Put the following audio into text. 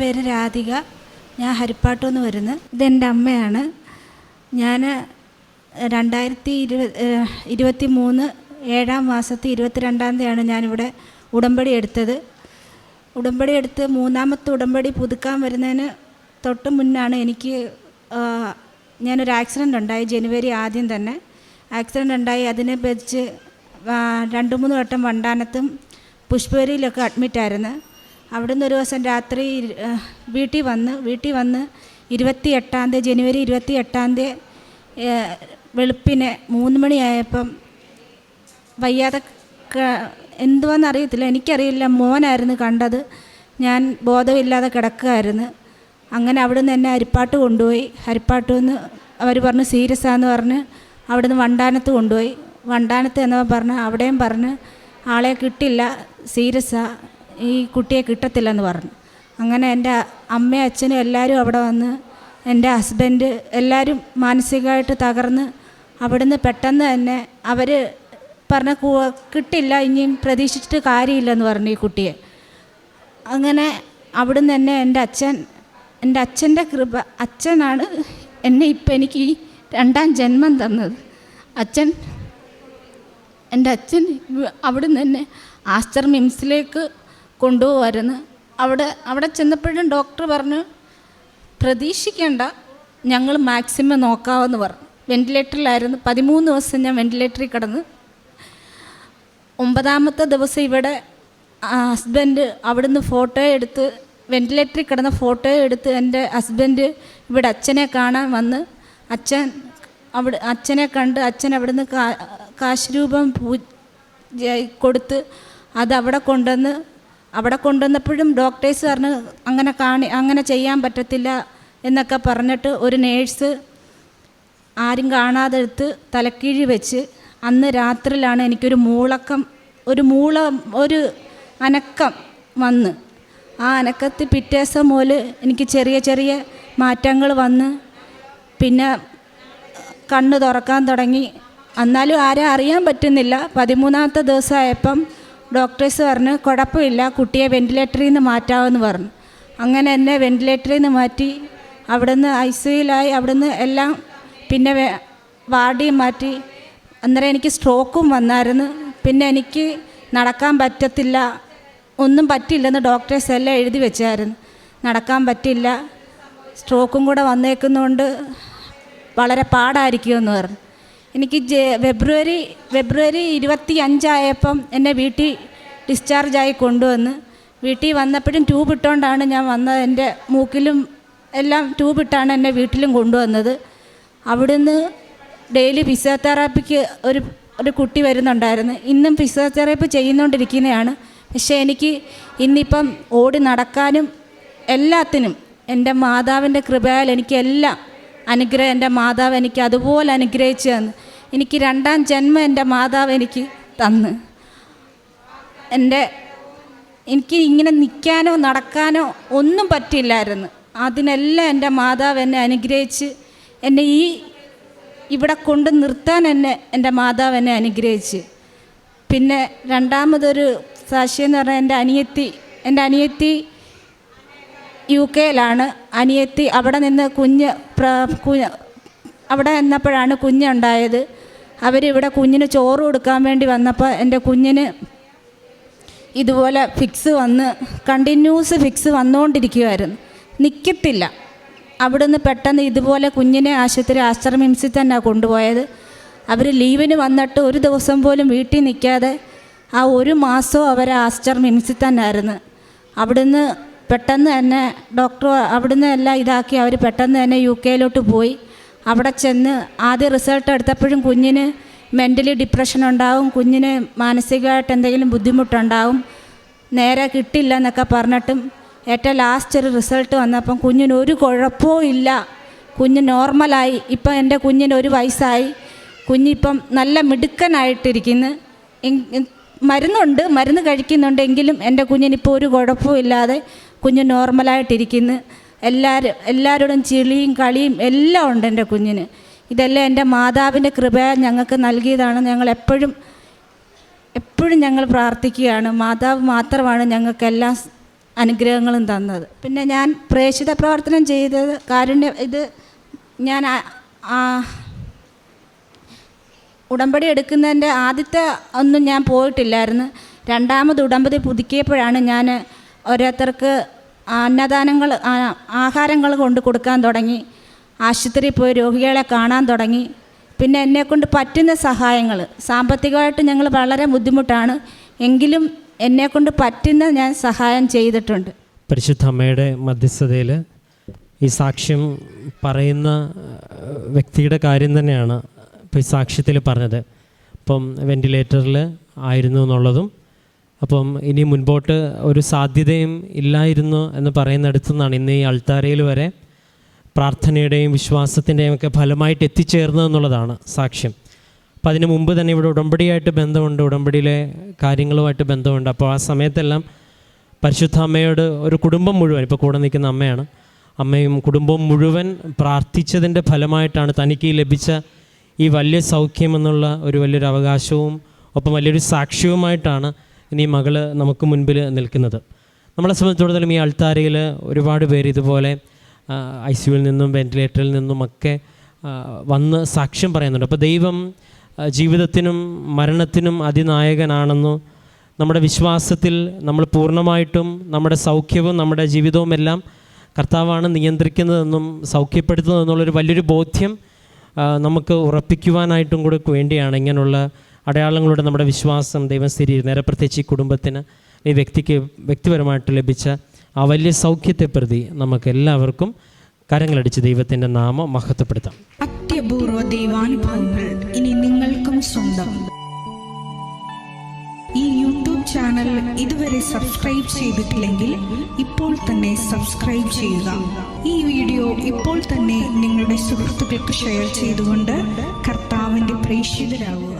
പേര് രാധിക. ഞാൻ ഹരിപ്പാട്ടു നിന്ന് വരുന്നത് ഇതെന്റെ അമ്മയാണ് ഞാൻ രണ്ടായിരത്തി ഇരുപത് ഇരുപത്തി മൂന്ന് ഏഴാം മാസത്തെ ഇരുപത്തിരണ്ടാം തീയതിയാണ് ഞാനിവിടെ ഉടമ്പടി എടുത്തത്. ഉടമ്പടി എടുത്ത് മൂന്നാമത്തെ ഉടമ്പടി പുതുക്കാൻ വരുന്നതിന് തൊട്ട് മുന്നാണ് എനിക്ക് ഞാനൊരു ആക്സിഡന്റ് ഉണ്ടായി ജനുവരി ആദ്യം തന്നെ. ആക്സിഡന്റ് ഉണ്ടായി. അതിനെ വെച്ച് രണ്ട് മൂന്ന് വട്ടം വണ്ടാനത്തും പുഷ്പരിയിലൊക്കെ അഡ്മിറ്റായിരുന്നു. അവിടുന്ന് ഒരു ദിവസം രാത്രി വീട്ടിൽ വന്ന് വീട്ടിൽ വന്ന് ഇരുപത്തി എട്ടാം തീയതി ജനുവരി ഇരുപത്തി എട്ടാം തീയതി വെളുപ്പിന് മൂന്ന് മണിയായപ്പം വയ്യാതെ എന്തുവാന്ന് അറിയത്തില്ല. എനിക്കറിയില്ല മോനായിരുന്നു കണ്ടത്. ഞാൻ ബോധമില്ലാതെ കിടക്കുകയായിരുന്നു അങ്ങനെ അവിടുന്ന് എന്നെ അരിപ്പാട്ട് കൊണ്ടുപോയി. അരിപ്പാട്ട് നിന്ന് അവർ പറഞ്ഞു സീരിയസ് ആന്ന് പറഞ്ഞ് അവിടുന്ന് വണ്ടാനത്ത് കൊണ്ടുപോയി. വണ്ടാനത്ത് എന്നവ പറഞ്ഞ് അവിടെയും പറഞ്ഞ് ആളെ കിട്ടില്ല. സീരിയസാ ഈ കുട്ടിയെ കിട്ടത്തില്ലെന്ന് പറഞ്ഞു. അങ്ങനെ എന്റെ അമ്മയും അച്ഛനും എല്ലാവരും അവിടെ വന്ന് എന്റെ ഹസ്ബൻഡ് എല്ലാവരും മാനസികമായിട്ട് തകർന്ന് അവിടുന്ന് പെട്ടെന്ന് തന്നെ അവർ പറഞ്ഞ കിട്ടില്ല ഇനിയും പ്രതീക്ഷിച്ചിട്ട് കാര്യമില്ലെന്ന് പറഞ്ഞു ഈ കുട്ടിയെ. അങ്ങനെ അവിടുന്ന് തന്നെ എന്റെ അച്ഛൻ എന്റെ അച്ഛന്റെ കൃപ അച്ഛനാണ് എന്നെ ഇപ്പം എനിക്ക് ഈ രണ്ടാം ജന്മം തന്നത്. അച്ഛൻ എന്റെ അച്ഛൻ അവിടുന്ന് തന്നെ ആസ്റ്റർ മിംസിലേക്ക് കൊണ്ടുപോകുമായിരുന്നു അവിടെ അവിടെ ചെന്നപ്പോഴും ഡോക്ടർ പറഞ്ഞു പ്രതീക്ഷിക്കേണ്ട ഞങ്ങൾ മാക്സിമം നോക്കാമെന്ന് പറഞ്ഞു. വെന്റിലേറ്ററിലായിരുന്നു പതിമൂന്ന് ദിവസം ഞാൻ വെന്റിലേറ്ററിൽ കിടന്ന്. ഒമ്പതാമത്തെ ദിവസം ഇവിടെ ഹസ്ബൻഡ് അവിടുന്ന് ഫോട്ടോ എടുത്ത് വെന്റിലേറ്ററിൽ കിടന്ന ഫോട്ടോ എടുത്ത് എന്റെ ഹസ്ബൻഡ് ഇവിടെ അച്ഛനെ കാണാൻ വന്ന്. അച്ഛൻ അവിടെ അച്ഛനെ കണ്ട് അച്ഛൻ അവിടുന്ന് കാശ് രൂപം പൂ കൊടുത്ത് അതവിടെ കൊണ്ടുവന്ന് അവിടെ കൊണ്ടുവന്നപ്പോഴും ഡോക്ടേഴ്സ് പറഞ്ഞ് അങ്ങനെ കാണി അങ്ങനെ ചെയ്യാൻ പറ്റത്തില്ല എന്നൊക്കെ പറഞ്ഞിട്ട് ഒരു നേഴ്സ് ആരും കാണാതെ എടുത്ത് തലക്കീഴി വെച്ച് അന്ന് രാത്രിയിലാണ് എനിക്കൊരു മൂളക്കം ഒരു മൂള ഒരു അനക്കം വന്ന്. ആ അനക്കത്തിൽ ദിവസം മുതൽ എനിക്ക് ചെറിയ ചെറിയ മാറ്റങ്ങൾ വന്ന്. പിന്നെ കണ്ണ് തുറക്കാൻ തുടങ്ങി. എന്നാലും ആരെ അറിയാൻ പറ്റുന്നില്ല. പതിമൂന്നാമത്തെ ദിവസമായപ്പം ഡോക്ടേഴ്സ് പറഞ്ഞു കുഴപ്പമില്ല കുട്ടിയെ വെന്റിലേറ്ററിൽ നിന്ന് മാറ്റാമെന്ന് പറഞ്ഞു. അങ്ങനെ എന്നെ വെന്റിലേറ്ററിൽ നിന്ന് മാറ്റി അവിടുന്ന് ഐ സിയിലായി അവിടുന്ന് എല്ലാം പിന്നെ വാർഡിൽ മാറ്റി. അന്നേരം എനിക്ക് സ്ട്രോക്കും വന്നായിരുന്നു. പിന്നെ എനിക്ക് നടക്കാൻ പറ്റത്തില്ല ഒന്നും പറ്റില്ലെന്ന് ഡോക്ടേഴ്സ് എല്ലാം എഴുതി വെച്ചായിരുന്നു. നടക്കാൻ പറ്റില്ല സ്ട്രോക്കും കൂടെ വന്നേക്കുന്നതുകൊണ്ട് വളരെ പാടായിരിക്കുമെന്ന് പറഞ്ഞു. എനിക്ക് ഫെബ്രുവരി ഫെബ്രുവരി ഇരുപത്തി അഞ്ചായപ്പം എന്നെ വീട്ടിൽ ഡിസ്ചാർജായി കൊണ്ടുവന്ന്. വീട്ടിൽ വന്നപ്പോഴും ട്യൂബ് ഇട്ടുകൊണ്ടാണ് ഞാൻ വന്നത്. എന്റെ മൂക്കിലും എല്ലാം ട്യൂബ് ഇട്ടാണ് എന്നെ വീട്ടിലും കൊണ്ടുവന്നത്. അവിടുന്ന് ഡെയിലി ഫിസിയോതെറാപ്പിക്ക് ഒരു ഒരു കുട്ടി വരുന്നുണ്ടായിരുന്നു. ഇന്നും ഫിസിയോതെറാപ്പി ചെയ്യുന്നുകൊണ്ടിരിക്കുന്നതാണ് പക്ഷേ എനിക്ക് ഇന്നിപ്പം ഓടി നടക്കാനും എല്ലാത്തിനും എന്റെ മാതാവിന്റെ കൃപയാൽ എനിക്കെല്ലാം അനുഗ്രഹം എന്റെ മാതാവ് എനിക്ക് അതുപോലെ അനുഗ്രഹിച്ചു തന്നു. എനിക്ക് രണ്ടാം ജന്മം എന്റെ മാതാവ് എനിക്ക് തന്ന്. എന്റെ എനിക്ക് ഇങ്ങനെ നിൽക്കാനോ നടക്കാനോ ഒന്നും പറ്റില്ലായിരുന്നു. അതിനെല്ലാം എന്റെ മാതാവ് എന്നെ അനുഗ്രഹിച്ച് എന്നെ ഈ ഇവിടെ കൊണ്ട് നിർത്താൻ എന്നെ എന്റെ മാതാവ് എന്നെ അനുഗ്രഹിച്ച്. പിന്നെ രണ്ടാമതൊരു സാക്ഷി എന്ന് പറഞ്ഞാൽ എന്റെ അനിയത്തി എന്റെ അനിയത്തി യു കെയിലാണ്. അനിയത്തി അവിടെ നിന്ന് കുഞ്ഞ് അവിടെ നിന്നപ്പോഴാണ് കുഞ്ഞുണ്ടായത്. അവരിവിടെ കുഞ്ഞിന് ചോറ് കൊടുക്കാൻ വേണ്ടി വന്നപ്പോൾ എന്റെ കുഞ്ഞിന് ഇതുപോലെ ഫിക്സ് വന്ന് കണ്ടിന്യൂസ് ഫിക്സ് വന്നുകൊണ്ടിരിക്കുമായിരുന്നു നിൽക്കത്തില്ല അവിടുന്ന് പെട്ടെന്ന് ഇതുപോലെ കുഞ്ഞിനെ ആശുപത്രി ആശ്രമിംസിൽ തന്നെ കൊണ്ടുപോയത്. അവർ ലീവിന് വന്നിട്ട് ഒരു ദിവസം പോലും വീട്ടിൽ നിൽക്കാതെ ആ ഒരു മാസവും അവർ ആശ്രമിംസിൽ മിംസിൽ തന്നെ ആയിരുന്നു. അവിടുന്ന് പെട്ടെന്ന് തന്നെ ഡോക്ടർ അവിടുന്ന് എല്ലാം ഇതാക്കി. അവർ പെട്ടെന്ന് തന്നെ യു കെയിലോട്ട് പോയി. അവിടെ ചെന്ന് ആദ്യം റിസൾട്ട് എടുത്തപ്പോഴും കുഞ്ഞിന് മെന്റലി ഡിപ്രഷൻ ഉണ്ടാവും കുഞ്ഞിന് മാനസികമായിട്ട് എന്തെങ്കിലും ബുദ്ധിമുട്ടുണ്ടാവും നേരെ കിട്ടില്ല എന്നൊക്കെ പറഞ്ഞിട്ടും ഏറ്റവും ലാസ്റ്റ് ഒരു റിസൾട്ട് വന്നപ്പം കുഞ്ഞിന് ഒരു കുഴപ്പവും ഇല്ല. കുഞ്ഞ് നോർമലായി ഇപ്പം എന്റെ കുഞ്ഞിന് ഒരു വയസ്സായി. കുഞ്ഞിപ്പം നല്ല മിടുക്കനായിട്ടിരിക്കുന്നു. മരുന്നുണ്ട് മരുന്ന് കഴിക്കുന്നുണ്ടെങ്കിലും എന്റെ കുഞ്ഞിനിപ്പോൾ ഒരു കുഴപ്പവും ഇല്ലാതെ കുഞ്ഞ് നോർമലായിട്ടിരിക്കുന്നു എല്ലാവരും എല്ലാവരോടും ചിളിയും കളിയും എല്ലാം ഉണ്ട് എന്റെ കുഞ്ഞിന്. ഇതെല്ലാം എന്റെ മാതാവിന്റെ കൃപ ഞങ്ങൾക്ക് നൽകിയതാണ്. ഞങ്ങൾ എപ്പോഴും എപ്പോഴും ഞങ്ങൾ പ്രാർത്ഥിക്കുകയാണ്. മാതാവ് മാത്രമാണ് ഞങ്ങൾക്കെല്ലാം അനുഗ്രഹങ്ങളും തന്നത്. പിന്നെ ഞാൻ പ്രേക്ഷിത പ്രവർത്തനം ചെയ്തത് കാരുണ്യ ഇത് ഞാൻ ഉടമ്പടി എടുക്കുന്നതിന്റെ ആദ്യത്തെ ഒന്നും ഞാൻ പോയിട്ടില്ലായിരുന്നു. രണ്ടാമത് ഉടമ്പടി പുതുക്കിയപ്പോഴാണ് ഞാൻ ഓരോരുത്തർക്ക് അന്നദാനങ്ങൾ ആഹാരങ്ങൾ കൊണ്ട് കൊടുക്കാൻ തുടങ്ങി. ആശുപത്രിയിൽ പോയി രോഗികളെ കാണാൻ തുടങ്ങി. പിന്നെ എന്നെക്കൊണ്ട് പറ്റുന്ന സഹായങ്ങൾ. സാമ്പത്തികമായിട്ട് ഞങ്ങൾ വളരെ ബുദ്ധിമുട്ടാണ്. എങ്കിലും എന്നെക്കൊണ്ട് പറ്റുന്ന ഞാൻ സഹായം ചെയ്തിട്ടുണ്ട്. പരിശുദ്ധ അമ്മയുടെ മധ്യസ്ഥതയിൽ ഈ സാക്ഷ്യം പറയുന്ന വ്യക്തിയുടെ കാര്യം തന്നെയാണ് ഇപ്പോൾ ഈ സാക്ഷ്യത്തിൽ പറഞ്ഞത്. ഇപ്പം വെന്റിലേറ്ററിൽ ആയിരുന്നു എന്നുള്ളതും അപ്പം ഇനി മുൻപോട്ട് ഒരു സാധ്യതയും ഇല്ലായിരുന്നു എന്ന് പറയുന്നിടത്തു നിന്നാണ് ഇന്ന് ഈ അൾത്താരയിൽ വരെ പ്രാർത്ഥനയുടെയും വിശ്വാസത്തിന്റെയും ഒക്കെ ഫലമായിട്ട് എത്തിച്ചേർന്നതെന്നുള്ളതാണ് സാക്ഷ്യം. അപ്പോൾ അതിന് മുമ്പ് തന്നെ ഇവിടെ ഉടമ്പടിയായിട്ട് ബന്ധമുണ്ട് ഉടമ്പടിയിലെ കാര്യങ്ങളുമായിട്ട് ബന്ധമുണ്ട്. അപ്പോൾ ആ സമയത്തെല്ലാം പരിശുദ്ധ അമ്മയോട് ഒരു കുടുംബം മുഴുവൻ ഇപ്പോൾ കൂടെ നിൽക്കുന്ന അമ്മയാണ് അമ്മയും കുടുംബവും മുഴുവൻ പ്രാർത്ഥിച്ചതിന്റെ ഫലമായിട്ടാണ് തനിക്ക് ലഭിച്ച ഈ വലിയ സൗഖ്യം എന്നുള്ള ഒരു വലിയൊരു അവകാശവും ഒപ്പം വലിയൊരു സാക്ഷ്യവുമായിട്ടാണ് ഇനി മകൾ നമുക്ക് മുൻപിൽ നിൽക്കുന്നത്. നമ്മളെ സംബന്ധിച്ചിടത്തോളം ഈ അൾത്താരയിൽ ഒരുപാട് പേര് ഇതുപോലെ ഐ സിയുവിൽ നിന്നും വെന്റിലേറ്ററിൽ നിന്നും ഒക്കെ വന്ന് സാക്ഷ്യം പറയുന്നുണ്ട്. അപ്പോൾ ദൈവം ജീവിതത്തിനും മരണത്തിനും അതിനായകനാണെന്നു നമ്മുടെ വിശ്വാസത്തിൽ നമ്മൾ പൂർണമായിട്ടും നമ്മുടെ സൗഖ്യവും നമ്മുടെ ജീവിതവും എല്ലാം കർത്താവാണ് നിയന്ത്രിക്കുന്നതെന്നും സൗഖ്യപ്പെടുത്തുന്നതെന്നുള്ളൊരു വലിയൊരു ബോധ്യം നമുക്ക് ഉറപ്പിക്കുവാനായിട്ടും കൂടെ വേണ്ടിയാണ് ഇങ്ങനെയുള്ള അടയാളങ്ങളുടെ നമ്മുടെ വിശ്വാസം ദൈവം നേരെ പ്രത്യേകിച്ച് ഈ കുടുംബത്തിന് ഈ വ്യക്തിക്ക് വ്യക്തിപരമായിട്ട് ലഭിച്ച ആ വലിയ സൗഖ്യത്തെ പ്രതി നമുക്ക് എല്ലാവർക്കും കരങ്ങളടിച്ച് ദൈവത്തിന്റെ നാമം മഹത്വപ്പെടുത്താം. അത്യപൂർവ ദൈവാനുഭവങ്ങൾ ഇനി നിങ്ങൾക്കും സ്വന്തം. ഈ യൂട്യൂബ് ചാനൽ ഇതുവരെ സബ്സ്ക്രൈബ് ചെയ്തിട്ടില്ലെങ്കിൽ ഇപ്പോൾ തന്നെ സബ്സ്ക്രൈബ് ചെയ്യുക. ഈ വീഡിയോ ഇപ്പോൾ തന്നെ നിങ്ങളുടെ സുഹൃത്തുക്കൾക്ക് ഷെയർ ചെയ്തുകൊണ്ട് കർത്താവിന്റെ പ്രേക്ഷിതരാകുക.